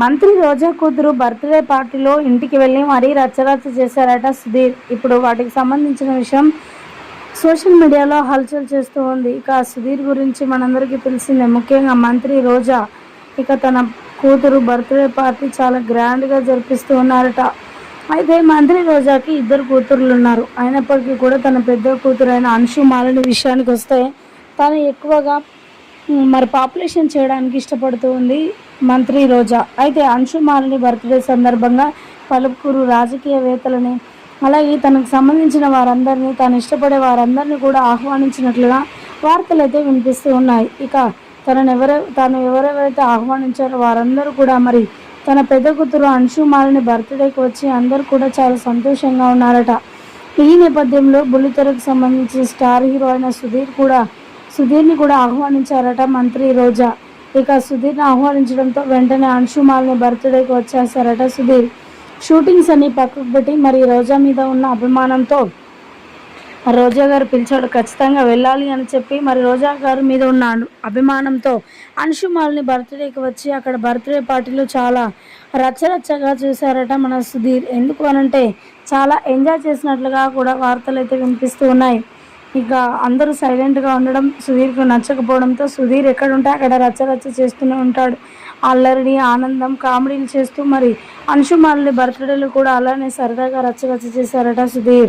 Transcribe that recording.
మంత్రి రోజా కూతురు బర్త్డే పార్టీలో ఇంటికి వెళ్ళి మరీ రచ్చరచ్చ చేశారట సుధీర్. ఇప్పుడు వాటికి సంబంధించిన విషయం సోషల్ మీడియాలో హల్చల్ చేస్తూ ఉంది. ఇక సుధీర్ గురించి మనందరికీ తెలిసిందే. ముఖ్యంగా మంత్రి రోజా ఇక తన కూతురు బర్త్డే పార్టీ చాలా గ్రాండ్గా జరిపిస్తూ ఉన్నారట. అయితే మంత్రి రోజాకి ఇద్దరు కూతుర్లు ఉన్నారు. అయినప్పటికీ కూడా తన పెద్ద కూతురు అయిన అంశు మాలిని విషయానికి వస్తే తను ఎక్కువగా మరి పాపులేషన్ చేయడానికి ఇష్టపడుతూ ఉంది మంత్రి రోజా. అయితే అంశుమాలిని బర్త్డే సందర్భంగా పలువురు రాజకీయవేత్తలని అలాగే తనకు సంబంధించిన వారందరినీ తాను ఇష్టపడే వారందరినీ కూడా ఆహ్వానించినట్లుగా వార్తలు అయితే వినిపిస్తూ ఉన్నాయి. ఇక తనను ఎవరె తాను ఎవరెవరైతే ఆహ్వానించారో వారందరూ కూడా మరి తన పెద్ద కూతురు అంశుమాలిని బర్త్డేకి వచ్చి అందరూ కూడా చాలా సంతోషంగా ఉన్నారట. ఈ నేపథ్యంలో బుల్లితెరకు సంబంధించి స్టార్ హీరో అయిన సుధీర్ కూడా సుధీర్ని కూడా ఆహ్వానించారట మంత్రి రోజా. ఇక సుధీర్ని ఆహ్వానించడంతో వెంటనే అంశుమాల్ని బర్త్డేకి వచ్చేసారట సుధీర్. షూటింగ్స్ అన్ని పక్కకు పెట్టి మరి రోజా మీద ఉన్న అభిమానంతో రోజా గారు పిలిచాడు ఖచ్చితంగా వెళ్ళాలి అని చెప్పి మరి రోజా గారి మీద ఉన్న అభిమానంతో అంశుమాల్ని బర్త్డేకి వచ్చి అక్కడ బర్త్డే పార్టీలో చాలా రచ్చరచ్చగా చూశారట మన సుధీర్. ఎందుకు అనంటే చాలా ఎంజాయ్ చేసినట్లుగా కూడా వార్తలు అయితే వినిపిస్తూ ఉన్నాయి. ఇక అందరూ సైలెంట్గా ఉండడం సుధీర్కు నచ్చకపోవడంతో సుధీర్ ఎక్కడుంటే అక్కడ రచ్చరచ్చ చేస్తూనే ఉంటాడు. అల్లరిని ఆనందం కామెడీలు చేస్తూ మరి అంశుమాలని బర్త్డేలు కూడా అలానే సరదాగా రచ్చరచ్చ చేశారట సుధీర్.